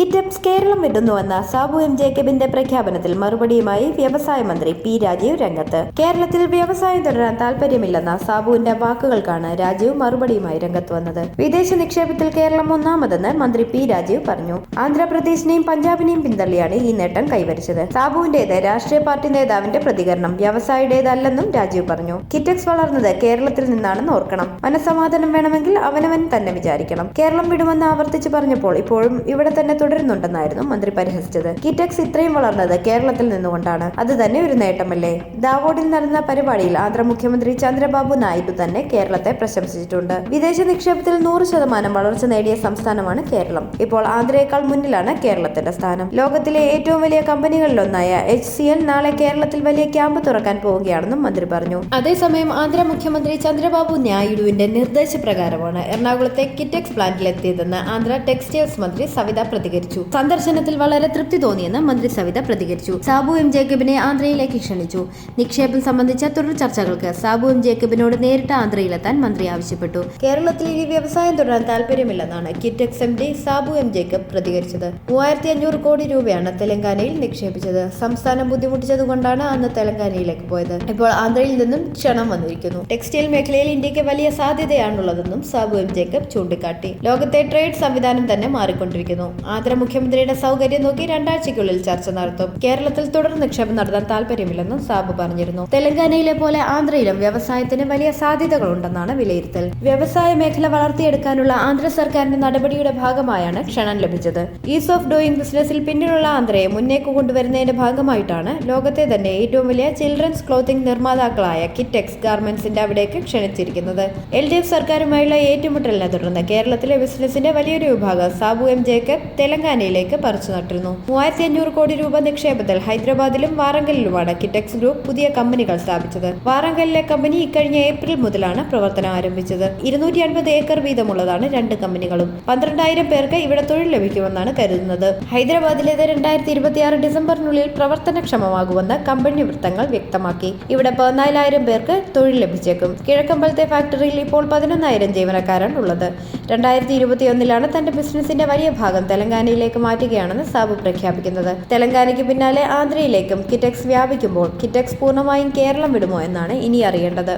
കിറ്റപ്സ് കേരളം വിടുന്നുവെന്ന സാബു എം ജേക്കബിന്റെ പ്രഖ്യാപനത്തിൽ മറുപടിയുമായി വ്യവസായ മന്ത്രി പി രാജീവ് രംഗത്ത്. കേരളത്തിൽ വ്യവസായം തുടരാൻ താല്പര്യമില്ലെന്ന സാബുവിന്റെ വാക്കുകൾക്കാണ് രാജീവ് മറുപടിയുമായി രംഗത്ത് വന്നത്. വിദേശ നിക്ഷേപത്തിൽ കേരളം ഒന്നാമതെന്ന് മന്ത്രി പി രാജീവ് പറഞ്ഞു. ആന്ധ്രാപ്രദേശിനെയും പഞ്ചാബിനെയും പിന്തള്ളിയാണ് ഈ നേട്ടം കൈവരിച്ചത്. സാബുവിന്റേത് രാഷ്ട്രീയ പാർട്ടി നേതാവിന്റെ പ്രതികരണം വ്യവസായിയുടേതല്ലെന്നും രാജീവ് പറഞ്ഞു. കിറ്റക്സ് വളർന്നത് കേരളത്തിൽ നിന്നാണെന്ന് ഓർക്കണം. മനസമാധാനം വേണമെങ്കിൽ അവനവൻ തന്നെ വിചാരിക്കണം. കേരളം വിടുമെന്ന് ആവർത്തിച്ചു പറഞ്ഞപ്പോൾ ഇപ്പോഴും ഇവിടെ തന്നെ തുടരുന്നുണ്ടെന്നായിരുന്നു മന്ത്രി പരിഹസിച്ചത്. കിറ്റക്സ് ഇത്രയും വളർന്നത് കേരളത്തിൽ നിന്നുകൊണ്ടാണ്. അത് തന്നെ ഒരു നേട്ടമല്ലേ? ദാവോഡിൽ നടന്ന പരിപാടിയിൽ ആന്ധ്ര മുഖ്യമന്ത്രി ചന്ദ്രബാബു നായിഡു തന്നെ കേരളത്തെ പ്രശംസിച്ചിട്ടുണ്ട്. വിദേശ നിക്ഷേപത്തിൽ നൂറ് ശതമാനം വളർച്ച നേടിയ സംസ്ഥാനമാണ് കേരളം. ഇപ്പോൾ ആന്ധ്രയേക്കാൾ മുന്നിലാണ് കേരളത്തിന്റെ സ്ഥാനം. ലോകത്തിലെ ഏറ്റവും വലിയ കമ്പനികളിലൊന്നായ എച്ച് സി എൽ നാളെ കേരളത്തിൽ വലിയ ക്യാമ്പ് തുറക്കാൻ പോവുകയാണെന്നും മന്ത്രി പറഞ്ഞു. അതേസമയം ആന്ധ്ര മുഖ്യമന്ത്രി ചന്ദ്രബാബു നായിഡുവിന്റെ നിർദ്ദേശപ്രകാരമാണ് എറണാകുളത്തെ കിറ്റക്സ് പ്ലാന്റിലെത്തിയതെന്ന് ആന്ധ്ര ടെക്സ്റ്റൈൽസ് മന്ത്രി സവിത പ്രതികരിച്ചു. സന്ദർശനത്തിൽ വളരെ തൃപ്തി തോന്നിയെന്ന് മന്ത്രി സവിത പ്രതികരിച്ചു. സാബു എം ജേക്കബിനെ ആന്ധ്രയിലേക്ക് ക്ഷണിച്ചു. നിക്ഷേപം സംബന്ധിച്ച തുടർ ചർച്ചകൾക്ക് സാബു എം ജേക്കബിനോട് നേരിട്ട് ആന്ധ്രയിലെത്താൻ മന്ത്രി ആവശ്യപ്പെട്ടു. കേരളത്തിൽ ഈ വ്യവസായം തുടരാൻ താല്പര്യമില്ലെന്നാണ് Kitex M D Sabu M Jacob പ്രതികരിച്ചത്. മൂവായിരത്തി അഞ്ഞൂറ് കോടി രൂപയാണ് തെലങ്കാനയിൽ നിക്ഷേപിച്ചത്. സംസ്ഥാനം ബുദ്ധിമുട്ടിച്ചതുകൊണ്ടാണ് അന്ന് തെലങ്കാനയിലേക്ക് പോയത്. ഇപ്പോൾ ആന്ധ്രയിൽ നിന്നും ക്ഷണം വന്നിരിക്കുന്നു. ടെക്സ്റ്റൈൽ മേഖലയിൽ ഇന്ത്യയ്ക്ക് വലിയ സാധ്യതയാണുള്ളതെന്നും സാബു എം ജേക്കബ് ചൂണ്ടിക്കാട്ടി. ലോകത്തെ ട്രേഡ് സംവിധാനം തന്നെ മാറിക്കൊണ്ടിരിക്കുന്നു. ആന്ധ്ര മുഖ്യമന്ത്രിയുടെ സൗകര്യം നോക്കി രണ്ടാഴ്ചയ്ക്കുള്ളിൽ ചർച്ച നടത്തും. കേരളത്തിൽ തുടർ നിക്ഷേപം നടത്താൻ താല്പര്യമില്ലെന്നും സാബു പറഞ്ഞിരുന്നു. തെലങ്കാനയിലെ പോലെ ആന്ധ്രയിലും വ്യവസായത്തിന് വലിയ സാധ്യതകളുണ്ടെന്നാണ് വിലയിരുത്തൽ. വ്യവസായ മേഖല വളർത്തിയെടുക്കാനുള്ള ആന്ധ്ര സർക്കാരിന്റെ നടപടിയുടെ ഭാഗമായാണ് ക്ഷണം ലഭിച്ചത്. ഈസ് ഓഫ് ഡൂയിങ് ബിസിനസിൽ പിന്നിലുള്ള ആന്ധ്രയെ മുന്നേക്ക് കൊണ്ടുവരുന്നതിന്റെ ഭാഗമായിട്ടാണ് ലോകത്തെ തന്നെ ഏറ്റവും വലിയ ചിൽഡ്രൻസ് ക്ലോത്തിംഗ് നിർമ്മാതാക്കളായ കിറ്റെക്സ് ഗാർമെന്റ്സിന്റെ അവിടേക്ക് ക്ഷണിച്ചിരിക്കുന്നത്. എൽ ഡി എഫ് സർക്കാരുമായുള്ള ഏറ്റുമുട്ടലിനെ തുടർന്ന് കേരളത്തിലെ ബിസിനസിന്റെ വലിയൊരു വിഭാഗം സാബു എം ജേക്കബ് തെലങ്കാനയിലേക്ക് പറിച്ചു നട്ടിരുന്നു. മൂവായിരത്തി അഞ്ഞൂറ് കോടി രൂപ നിക്ഷേപത്തിൽ ഹൈദരാബാദിലും വാറങ്കലിലുമാണ് കിറ്റക്സ് ഗ്രൂപ്പ് പുതിയ കമ്പനികൾ സ്ഥാപിച്ചത്. വാറങ്കലിലെ കമ്പനി ഇക്കഴിഞ്ഞ ഏപ്രിൽ മുതലാണ് പ്രവർത്തനം ആരംഭിച്ചത്. ഇരുന്നൂറ്റി അൻപത് ഏക്കർ വീതമുള്ളതാണ് രണ്ട് കമ്പനികളും. പന്ത്രണ്ടായിരം പേർക്ക് ഇവിടെ തൊഴിൽ ലഭിക്കുമെന്നാണ് കരുതുന്നത്. ഹൈദരാബാദിലേത് രണ്ടായിരത്തി ഇരുപത്തിയാറ് ഡിസംബറിനുള്ളിൽ പ്രവർത്തനക്ഷമമാകുമെന്ന് കമ്പനി വൃത്തങ്ങൾ വ്യക്തമാക്കി. ഇവിടെ പതിനാലായിരം പേർക്ക് തൊഴിൽ ലഭിച്ചേക്കും. കിഴക്കമ്പലത്തെ ഫാക്ടറിയിൽ ഇപ്പോൾ പതിനൊന്നായിരം ജീവനക്കാരാണ് ഉള്ളത്. രണ്ടായിരത്തി ഇരുപത്തിയൊന്നിലാണ് തന്റെ ബിസിനസിന്റെ വലിയ ഭാഗം തെലങ്കാനയിലേക്ക് മാറ്റുകയാണെന്ന് സാബു പ്രഖ്യാപിക്കുന്നത്. തെലങ്കാനയ്ക്ക് പിന്നാലെ ആന്ധ്രയിലേക്കും കിറ്റക്സ് വ്യാപിക്കുമ്പോൾ കിറ്റക്സ് പൂർണമായും കേരളം വിടുമോ എന്നാണ് ഇനി അറിയേണ്ടത്.